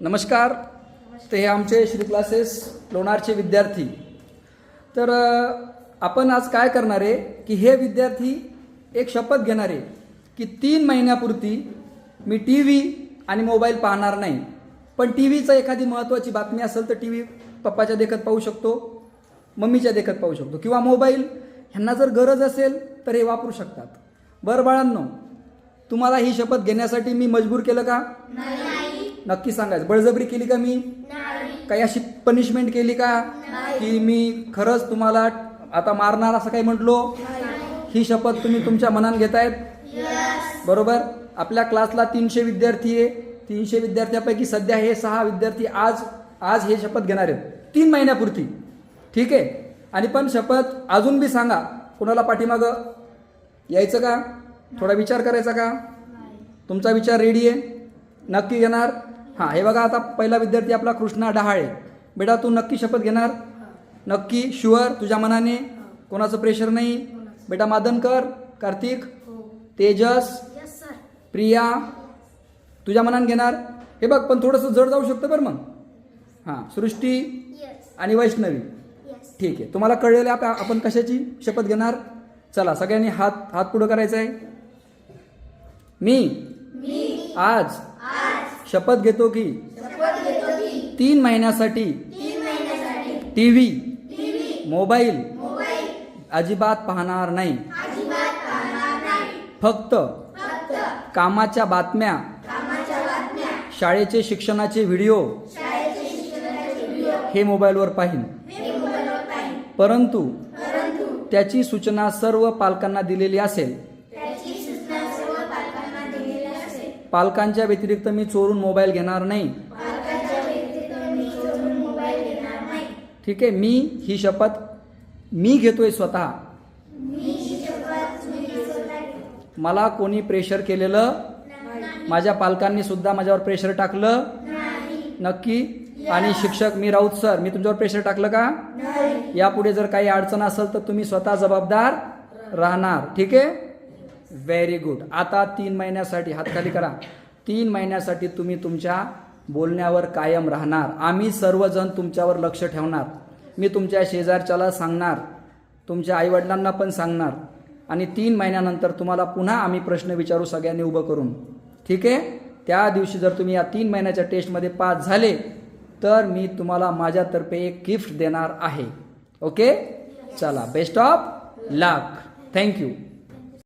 नमस्कार. ते हे आमचे श्री क्लासेस लोणारचे विद्यार्थी. तर आपण आज काय करणार आहे की हे विद्यार्थी एक शपथ घेणार आहे की तीन महिन्यापुरती मी टी व्ही आणि मोबाईल पाहणार नाही. पण टी व्हीचं एखादी महत्त्वाची बातमी असेल तर टी व्ही पप्पाच्या देखत पाहू शकतो मम्मीच्या देखत पाहू शकतो किंवा मोबाईल ह्यांना जर गरज असेल तर हे वापरू शकतात. बरं बाळांनो तुम्हाला ही शपथ घेण्यासाठी मी मजबूर केलं का? नक्की सांगायचं. बळजबरी केली का मी? काही अशी पनिशमेंट केली का? की मी खरंच तुम्हाला आता मारणार असं काही म्हटलो? ही शपथ तुम्ही तुमच्या मनात घेतायत? बरोबर? आपल्या क्लासला तीनशे विद्यार्थी आहे. तीनशे विद्यार्थ्यापैकी सध्या हे सहा विद्यार्थी आज आज हे शपथ घेणार आहेत. तीन महिन्यापुरती. ठीक आहे? आणि पण शपथ अजून बी सांगा. कोणाला पाठीमागं यायचं का? थोडा विचार करायचा का? तुमचा विचार रेडी आहे? नक्की घेणार? हां हे बघा आता पहिला विद्यार्थी आपला कृष्णा डहाळे. बेटा तू नक्की शपथ घेणार? नक्की? शुअर तुझ्या मनाने? कोणाचं प्रेशर नाही? बेटा मादनकर? कार्तिक? तेजस? प्रिया? तुझ्या मनाने घेणार? हे बघ पण थोडंसं जड जाऊ शकतं बरं मग. हां सृष्टी आणि वैष्णवी. ठीक आहे. तुम्हाला कळलेलं आहे आप- आपण कशाची शपथ घेणार? चला सगळ्यांनी हात हात पुढं करायचा आहे मी. आज? शपथ घेतो की? तीन महिन्यासाठी. T V mobile. अजिबात पाहणार नाही. फक्त कामाच्या बातम्या. शाळेचे शिक्षणाचे व्हिडिओ. हे मोबाईलवर पाहिन. परंतु त्याची सूचना सर्व पालकांना दिलेली असेल. पालकांच्या व्यतिरिक्त मी चोरून मोबाईल घेणार नाही. ठीक आहे मी ही शपथ मी घेतोय स्वतः. मला कोणी प्रेशर केलेलं? माझ्या पालकांनी सुद्धा माझ्यावर प्रेशर टाकलं? नक्की? आणि शिक्षक मी राऊत सर मी तुमच्यावर प्रेशर टाकलं का? यापुढे जर काही अडचण असेल तर तुम्ही स्वतः जबाबदार राहणार. ठीक आहे? व्हेरी गुड आता तीन महिन्यासाठी हातखाली करा. तीन महिन्यासाठी तुम्ही तुमच्या बोलण्यावर कायम राहणार. आम्ही सर्वजण तुमच्यावर लक्ष ठेवणार. मी तुमच्या शेजारच्याला सांगणार. तुमच्या आईवडिलांना पण सांगणार. आणि तीन महिन्यानंतर तुम्हाला पुन्हा आम्ही प्रश्न विचारू सगळ्यांनी उभं करून. ठीक आहे? त्या दिवशी जर तुम्ही या तीन महिन्याच्या टेस्टमध्ये पास झाले तर मी तुम्हाला माझ्यातर्फे एक गिफ्ट देणार आहे. ओके? चला. Best of lakh thank you